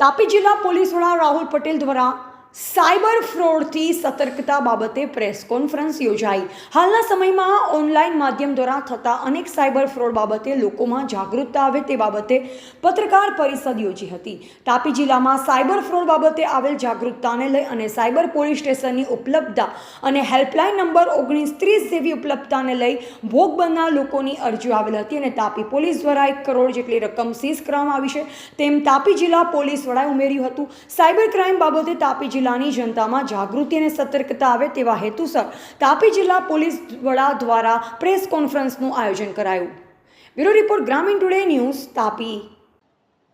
તાપી જિલ્લા પોલીસ વડા રાહુલ પટેલ દ્વારા સાયબર ફ્રોડથી સતર્કતા બાબતે પ્રેસ કોન્ફરન્સ યોજાઈ. હાલના સમયમાં ઓનલાઈન માધ્યમ દ્વારા થતા અનેક સાયબર ફ્રોડ બાબતે લોકોમાં જાગૃતતા આવે તે બાબતે પત્રકાર પરિષદ યોજી હતી. તાપી જિલ્લામાં સાયબર ફ્રોડ બાબતે આવેલ જાગૃતતાને લઈ અને સાયબર પોલીસ સ્ટેશનની ઉપલબ્ધતા અને હેલ્પલાઇન નંબર ઓગણીસ ત્રીસ જેવી ઉપલબ્ધતાને લઈ ભોગ બનનાર લોકોની અરજીઓ આવેલ હતી અને તાપી પોલીસ દ્વારા એક કરોડ જેટલી રકમ સીઝ કરવામાં આવી છે. તેમ તાપી જિલ્લા પોલીસ વડાએ ઉમેર્યું હતું. સાયબર ક્રાઇમ બાબતે તાપી જિલ્લાની જનતામાં જાગૃતિ અને સતર્કતા આવે તેવા હેતુસર તાપી જિલ્લા પોલીસ વડા દ્વારા પ્રેસ કોન્ફરન્સનું આયોજન કરાયું. Bureau report, Gramin today news, Tapi.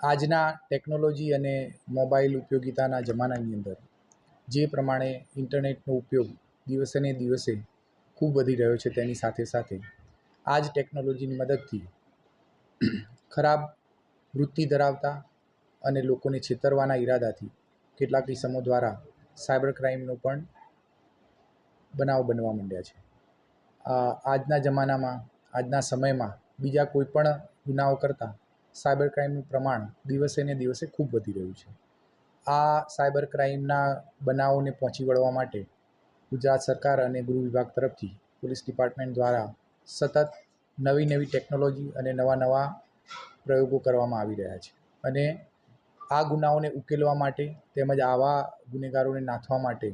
આજના ટેકનોલોજી અને મોબાઈલ ઉપયોગિતાના જમાનાની અંદર જે પ્રમાણે ઇન્ટરનેટનો ઉપયોગ દિવસે ને દિવસે ખૂબ વધી રહ્યો છે તેની સાથે સાથે આ જ ટેકનોલોજીની મદદથી ખરાબ વૃત્તિ ધરાવતા અને લોકોને છેતરવાના ઈરાદાથી કેટલાક ઇસમો દ્વારા સાયબર ક્રાઇમનો પણ બનાવ બનવા માંડ્યા છે. આજના જમાનામાં, આજના સમયમાં બીજા કોઈ પણ ગુનાઓ કરતાં સાયબર ક્રાઇમનું પ્રમાણ દિવસે ને દિવસે ખૂબ વધી રહ્યું છે. આ સાયબર ક્રાઇમના બનાવોને પહોંચી વળવા માટે ગુજરાત સરકાર અને ગૃહ વિભાગ તરફથી પોલીસ ડિપાર્ટમેન્ટ દ્વારા સતત નવી નવી ટેકનોલોજી અને નવા નવા પ્રયોગો કરવામાં આવી રહ્યા છે. અને આ ગુનાઓને ઉકેલવા માટે તેમજ આવા ગુનેગારોને નાથવા માટે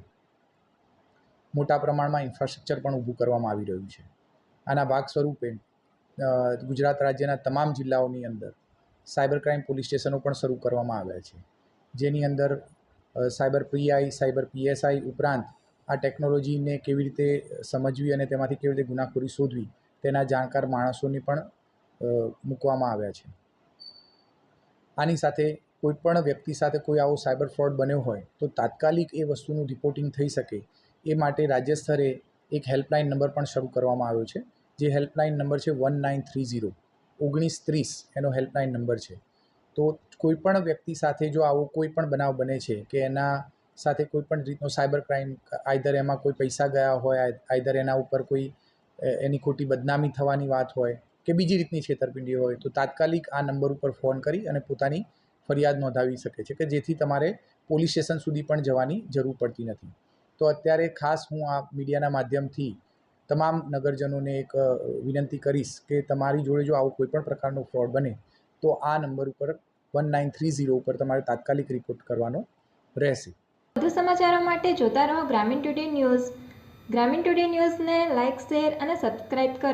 મોટા પ્રમાણમાં ઇન્ફ્રાસ્ટ્રક્ચર પણ ઊભું કરવામાં આવી રહ્યું છે. આના ભાગ સ્વરૂપે ગુજરાત રાજ્યના તમામ જિલ્લાઓની અંદર સાયબર ક્રાઇમ પોલીસ સ્ટેશનો પણ શરૂ કરવામાં આવ્યા છે. જેની અંદર સાયબર પીઆઈ, સાયબર પીએસઆઈ ઉપરાંત આ ટેકનોલોજીને કેવી રીતે સમજવી અને તેમાંથી કેવી રીતે ગુનાખોરી શોધવી તેના જાણકાર માણસોને પણ મૂકવામાં આવ્યા છે. આની સાથે કોઈ પણ વ્યક્તિ સાથે કોઈ આવો સાયબર ફ્રોડ બન્યો હોય, તો તાત્કાલિક એ વસ્તુનું રિપોર્ટિંગ થઈ શકે. એ માટે રાજ્ય સ્તરે એક હેલ્પલાઇન નંબર પણ શરૂ કરવામાં આવ્યો છે, જે હેલ્પલાઇન નંબર છે વન નાઇન થ્રી ઝીરો. ઓગણીસ ત્રીસ એનો હેલ્પલાઇન નંબર છે. તો કોઈ પણ વ્યક્તિ સાથે જો આવો કોઈ પણ બનાવ બને છે, કે એના સાથે કોઈ પણ રીતનો સાયબર ક્રાઇમ, આઈધર એમાં કોઈ પૈસા ગયા હોય, આઈધર એના ઉપર કોઈ એની ખોટી બદનામી થવાની વાત હોય, કે બીજી રીતની છેતરપિંડી હોય, તો તાત્કાલિક આ નંબર ઉપર ફોન કરી અને પોતાની ફરિયાદ નોંધાવી શકે છે કે જેથી તમારે પોલીસ સ્ટેશન સુધી પણ જવાની જરૂર પડતી નથી. તો અત્યારે ખાસ હું આ મીડિયાના માધ્યમથી તમામ નગરજનોને એક વિનંતી કરીશ કે તમારી જોડે જો આવો કોઈપણ પ્રકારનો ફ્રોડ બને, તો આ નંબર ઉપર વન નાઇન થ્રી ઝીરો ઉપર તમારે તાત્કાલિક રિપોર્ટ કરવાનો રહેશે. વધુ સમાચારો માટે જોતા રહો Gramin today news. Gramin today ન્યૂઝને લાઇક શેર અને સબસ્ક્રાઇબ કરો.